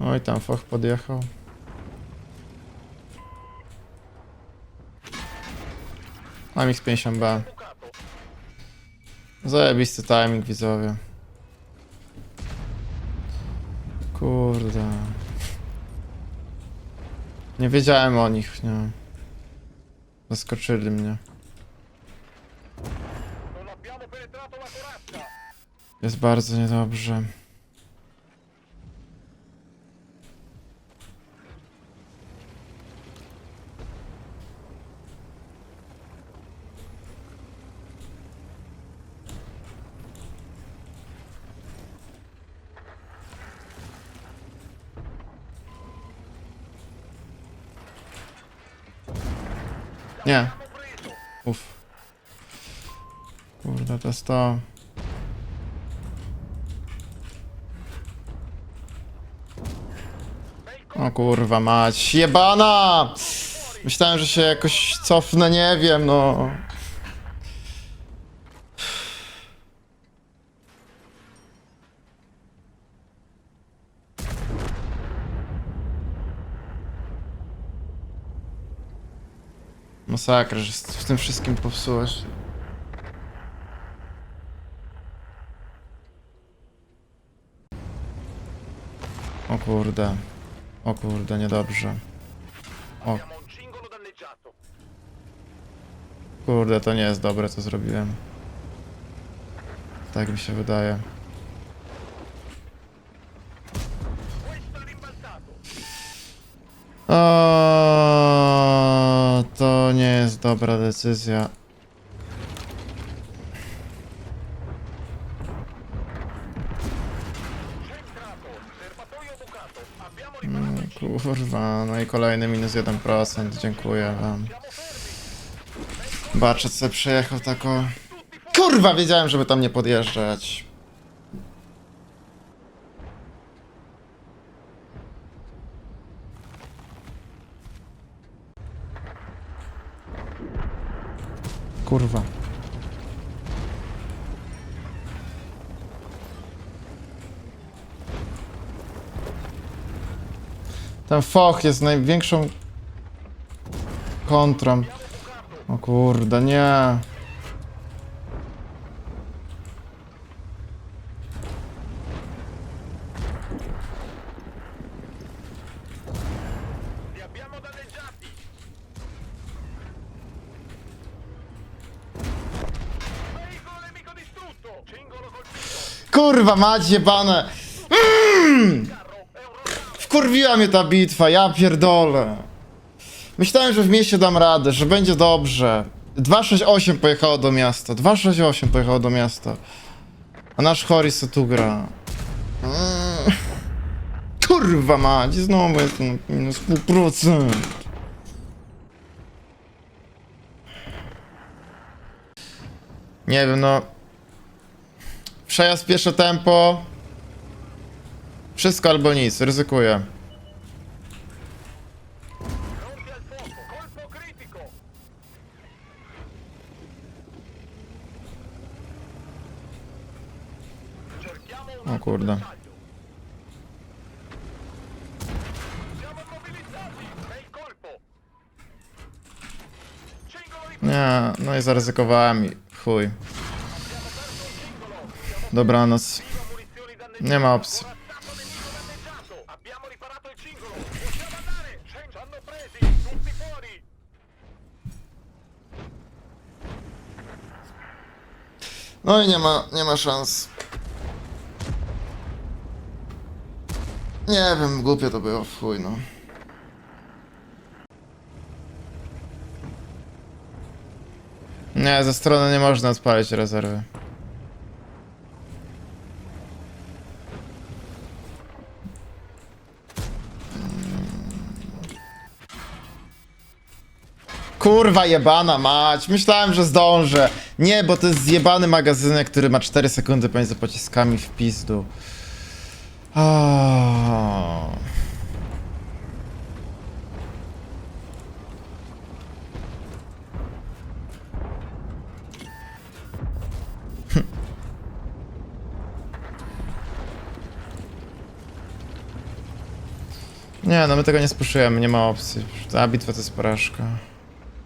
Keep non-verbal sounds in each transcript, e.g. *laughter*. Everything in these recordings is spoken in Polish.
Oj, tam foch podjechał. Mam ich 50B. Zajebisty timing, widzowie. Kurde. Nie wiedziałem o nich, nie. Zaskoczyli mnie. Jest bardzo niedobrze. Nie. Uff. Kurde, to jest to. O kurwa mać, jebana! Myślałem, że się jakoś cofnę, nie wiem, no. Masakra, że w tym wszystkim popsułeś. O kurde. O kurde, niedobrze. O kurde, to nie jest dobre, co zrobiłem. Tak mi się wydaje. Jest dobra decyzja. Cingolo. Kurwa, no i kolejny minus 1%, dziękuję wam. Baczet sobie przejechał tako... Kurwa, wiedziałem, żeby tam nie podjeżdżać. Kurwa. Ten foch jest największą kontrą. O kurde, nie. Kurwa, mać jebane. Mm! Wkurwiła mnie ta bitwa, ja pierdolę. Myślałem, że w mieście dam radę, że będzie dobrze. 268 pojechało do miasta. 268 pojechało do miasta. A nasz Horis tu gra. Mm. Kurwa mać, znowu jestem minus pół procent. Nie wiem, no. Przejazd pierwsze tempo. Wszystko albo nic, ryzykuję. O kurde. Nie, no i zaryzykowałem i chuj. Hanno presi. Tutti fuori. No i nie ma, nie ma szans. Nie wiem, głupie to było, w chuj no. Nie, ze strony nie można odpalić rezerwy. Kurwa jebana mać, myślałem, że zdążę. Nie, bo to jest zjebany magazynek, który ma 4 sekundy pomiędzy pociskami w pizdu. Oh. Nie, no my tego nie spuszujemy, nie ma opcji. Ta bitwa to jest porażka.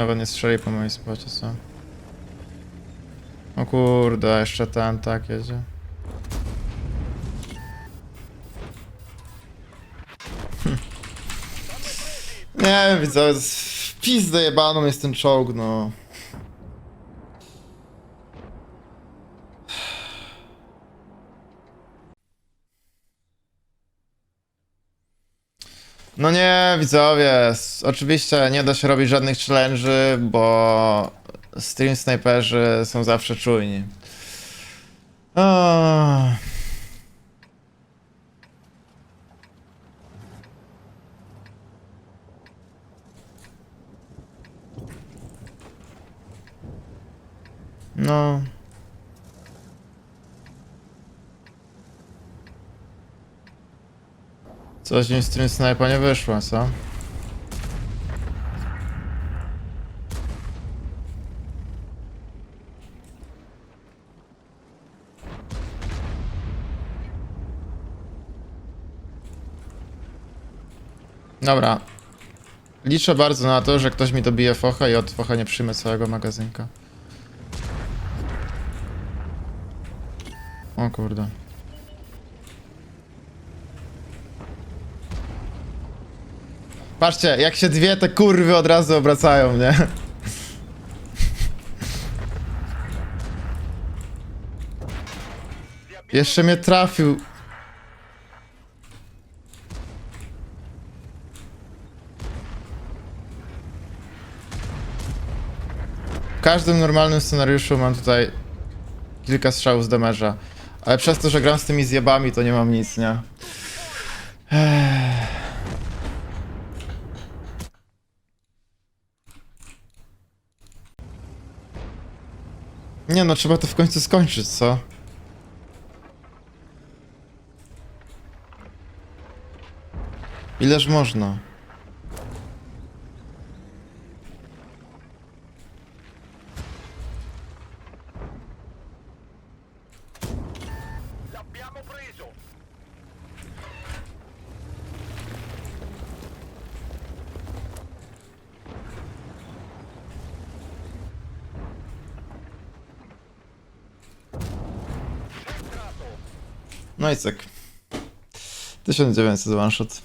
nawet nie strzeli po mojej spocie, co? O kurde, jeszcze ten tak jedzie. *laughs* Nie widzę, pizdę jebaną jest ten czołg, no. No nie, widzowie, oczywiście nie da się robić żadnych challenge'y, bo stream snajperzy są zawsze czujni. No. Coś mi stream snajpa nie wyszło, co? Dobra. Liczę bardzo na to, że ktoś mi dobije focha i od focha nie przyjmę całego magazynka. O kurde. Patrzcie, jak się dwie te kurwy od razu obracają, nie? Jeszcze mnie trafił. W każdym normalnym scenariuszu mam tutaj kilka strzałów z damage'a. Ale przez to, że gram z tymi zjebami, to nie mam nic, nie? Nie no, trzeba to w końcu skończyć, co? Ileż można? No i cyk. 1900 one shot.